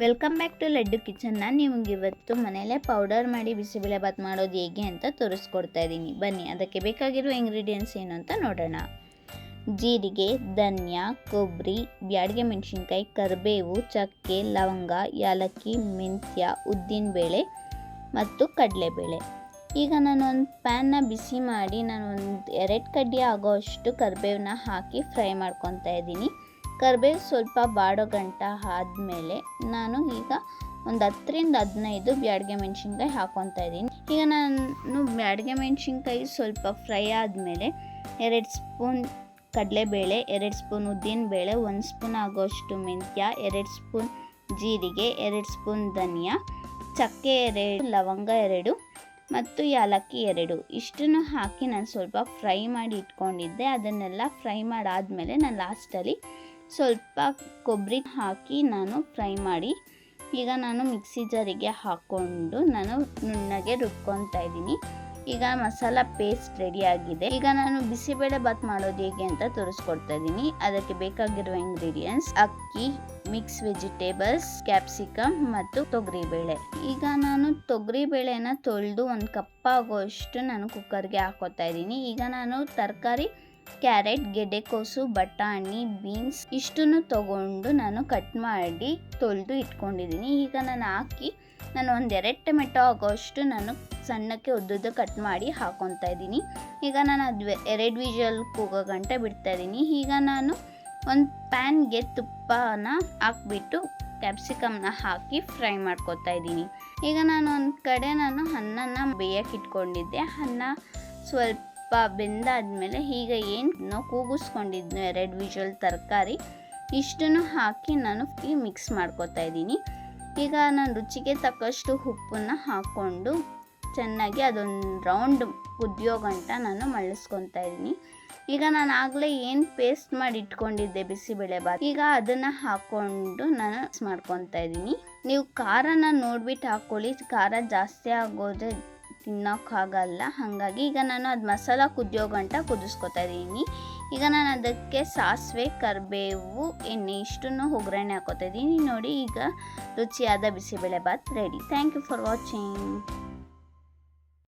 Welcome back to Laddu ಕಿಚನ್ನ ನಿಮ್ಗೆ ಇವತ್ತು ಮನೆಯಲ್ಲೇ ಪೌಡರ್ ಮಾಡಿ ಬಿಸಿಬೇಳೆಭಾತ್ ಮಾಡೋದು ಹೇಗೆ ಅಂತ ತೋರಿಸ್ಕೊಡ್ತಾ ಇದ್ದೀನಿ ಬನ್ನಿ, ಅದಕ್ಕೆ ಬೇಕಾಗಿರೋ ಇಂಗ್ರೀಡಿಯೆಂಟ್ಸ್ ಏನು ಅಂತ ನೋಡೋಣ. ಜೀರಿಗೆ, ಧನ್ಯ ಕೊಬ್ಬರಿ ಬ್ಯಾಡಿಗೆ ಮೆಣಸಿನ್ಕಾಯಿ, ಕರಿಬೇವು, ಚಕ್ಕೆ, ಲವಂಗ, ಯಾಲಕ್ಕಿ, ಮೆಂತ್ಯ ಉದ್ದಿನಬೇಳೆ ಮತ್ತು ಕಡಲೆಬೇಳೆ. ಈಗ ನಾನು ಒಂದು ಪ್ಯಾನ್ನ ಬಿಸಿ ಮಾಡಿ ನಾನು ಒಂದು ಎರಡು ಕಡ್ಡಿ ಆಗೋ ಅಷ್ಟು ಕರಿಬೇವನ್ನ ಹಾಕಿ ಫ್ರೈ ಮಾಡ್ಕೊತಾ ಇದ್ದೀನಿ ಕರಿಬೇವು ಸ್ವಲ್ಪ ಬಾಡೋ ಗಂಟ ಆದಮೇಲೆ ನಾನು ಈಗ ಒಂದು ಹತ್ತರಿಂದ ಹದಿನೈದು ಬ್ಯಾಡಿಗೆ ಮೆಣಸಿನ್ಕಾಯಿ ಹಾಕ್ಕೊತಾ ಇದ್ದೀನಿ. ಈಗ ನಾನು ಬ್ಯಾಡಿಗೆ ಮೆಣಸಿನ್ಕಾಯಿ ಸ್ವಲ್ಪ ಫ್ರೈ ಆದಮೇಲೆ ಎರಡು ಸ್ಪೂನ್ ಕಡಲೆಬೇಳೆ, ಎರಡು ಸ್ಪೂನ್ ಉದ್ದಿನಬೇಳೆ, ಒಂದು ಸ್ಪೂನ್ ಆಗೋಷ್ಟು ಮೆಂತ್ಯ, ಎರಡು ಸ್ಪೂನ್ ಜೀರಿಗೆ, ಎರಡು ಸ್ಪೂನ್ ಧನಿಯಾ, ಚಕ್ಕೆ ಎರಡು, ಲವಂಗ ಎರಡು ಮತ್ತು ಯಾಲಕ್ಕಿ ಎರಡು. ಇಷ್ಟನ್ನು ಹಾಕಿ ನಾನು ಸ್ವಲ್ಪ ಫ್ರೈ ಮಾಡಿ ಇಟ್ಕೊಂಡಿದ್ದೆ. ಅದನ್ನೆಲ್ಲ ಫ್ರೈ ಮಾಡಾದಮೇಲೆ ನಾನು ಲಾಸ್ಟಲ್ಲಿ ಸ್ವಲ್ಪ ಕೊಬ್ಬರಿ ಹಾಕಿ ನಾನು ಫ್ರೈ ಮಾಡಿ, ಈಗ ನಾನು ಮಿಕ್ಸಿ ಜಾರಿಗೆ ಹಾಕ್ಕೊಂಡು ನಾನು ನುಣ್ಣಗೆ ರುಬ್ಕೊತಾ ಇದ್ದೀನಿ. ಈಗ ಮಸಾಲ ಪೇಸ್ಟ್ ರೆಡಿ ಆಗಿದೆ. ಈಗ ನಾನು ಬಿಸಿಬೇಳೆ ಬಾತ್ ಮಾಡೋದು ಹೇಗೆ ಅಂತ ತೋರಿಸ್ಕೊಡ್ತಾ ಇದ್ದೀನಿ. ಅದಕ್ಕೆ ಬೇಕಾಗಿರುವ ಇಂಗ್ರೀಡಿಯೆಂಟ್ಸ್ ಅಕ್ಕಿ ಮಿಕ್ಸ್ ವೆಜಿಟೇಬಲ್ಸ್ ಕ್ಯಾಪ್ಸಿಕಮ್ ಮತ್ತು ತೊಗರಿಬೇಳೆ. ಈಗ ನಾನು ತೊಗರಿಬೇಳೆನ ತೊಳೆದು ಒಂದು ಕಪ್ ಆಗೋಷ್ಟು ನಾನು ಕುಕ್ಕರ್ಗೆ ಹಾಕೋತಾ ಇದ್ದೀನಿ. ಈಗ ನಾನು ತರಕಾರಿ ಕ್ಯಾರೆಟ್ ಗೆಡ್ಡೆಕೋಸು ಬಟಾಣಿ, ಬೀನ್ಸ್ ಇಷ್ಟನ್ನು ತೊಗೊಂಡು ನಾನು ಕಟ್ ಮಾಡಿ ತೊಳೆದು ಇಟ್ಕೊಂಡಿದ್ದೀನಿ. ಈಗ ನಾನು ಹಾಕಿ ನಾನು ಒಂದು ಎರಡು ಟೊಮೆಟೊ ಆಗೋಷ್ಟು ನಾನು ಸಣ್ಣಕ್ಕೆ ಉದ್ದುದ್ದ ಕಟ್ ಮಾಡಿ ಹಾಕೊತಾ ಇದ್ದೀನಿ. ಈಗ ನಾನು ಅದು ಎರಡು ವಿಜಲ್ ಕೂಗೋ ಗಂಟೆ ಬಿಡ್ತಾ ಇದ್ದೀನಿ. ಈಗ ನಾನು ಒಂದು ಪ್ಯಾನ್ಗೆ ತುಪ್ಪನ ಹಾಕ್ಬಿಟ್ಟು ಕ್ಯಾಪ್ಸಿಕಮ್ನ ಹಾಕಿ ಫ್ರೈ ಮಾಡ್ಕೊತಾ ಇದ್ದೀನಿ. ಈಗ ನಾನು ಒಂದು ಕಡೆ ನಾನು ಅನ್ನನ ಬೇಯಕ್ಕೆ ಇಟ್ಕೊಂಡಿದ್ದೆ. ಅನ್ನ ಸ್ವಲ್ಪ ಬೆಂದಾದ್ಮೇಲೆ ಈಗ ಏನು ಕೂಗಿಸ್ಕೊಂಡಿದ್ನೋ ಎರಡು ವಿಜುವಲ್ ತರಕಾರಿ, ಇಷ್ಟನ್ನು ಹಾಕಿ ನಾನು ಈ ಮಿಕ್ಸ್ ಮಾಡ್ಕೊತಾ ಇದ್ದೀನಿ. ಈಗ ನಾನು ರುಚಿಗೆ ತಕ್ಕಷ್ಟು ಉಪ್ಪನ್ನು ಹಾಕ್ಕೊಂಡು ಚೆನ್ನಾಗಿ ಅದೊಂದು ರೌಂಡ್ ಕುದಿಯೋ ಗಂಟ ನಾನು ಮಳ್ಳಿಸ್ಕೊತಾ ಇದ್ದೀನಿ. ಈಗ ನಾನು ಆಗಲೇ ಏನು ಪೇಸ್ಟ್ ಮಾಡಿ ಇಟ್ಕೊಂಡಿದ್ದೆ ಬಿಸಿಬೇಳೆಭಾತ್ ಈಗ ಅದನ್ನು ಹಾಕ್ಕೊಂಡು ನಾನು ಮಾಡ್ಕೊತಾ ಇದ್ದೀನಿ. ನೀವು ಖಾರನ ನೋಡ್ಬಿಟ್ಟು ಹಾಕ್ಕೊಳ್ಳಿ ಖಾರ ಜಾಸ್ತಿ ಆಗೋದ್ರೆ ತಿನ್ನೋಕ್ಕಾಗಲ್ಲ. ಹಾಗಾಗಿ ಈಗ ನಾನು ಅದು ಮಸಾಲ ಕುದಿಯೋ ಗಂಟ ಕುದಿಸ್ಕೊತಾ ಇದ್ದೀನಿ. ಈಗ ನಾನು ಅದಕ್ಕೆ ಸಾಸಿವೆ, ಕರಿಬೇವು, ಎಣ್ಣೆ ಇಷ್ಟನ್ನು ಒಗ್ಗರಣೆ ಹಾಕೋತಾ ಇದ್ದೀನಿ. ನೋಡಿ ಈಗ ರುಚಿಯಾದ bisibele bath ready. Thank you for watching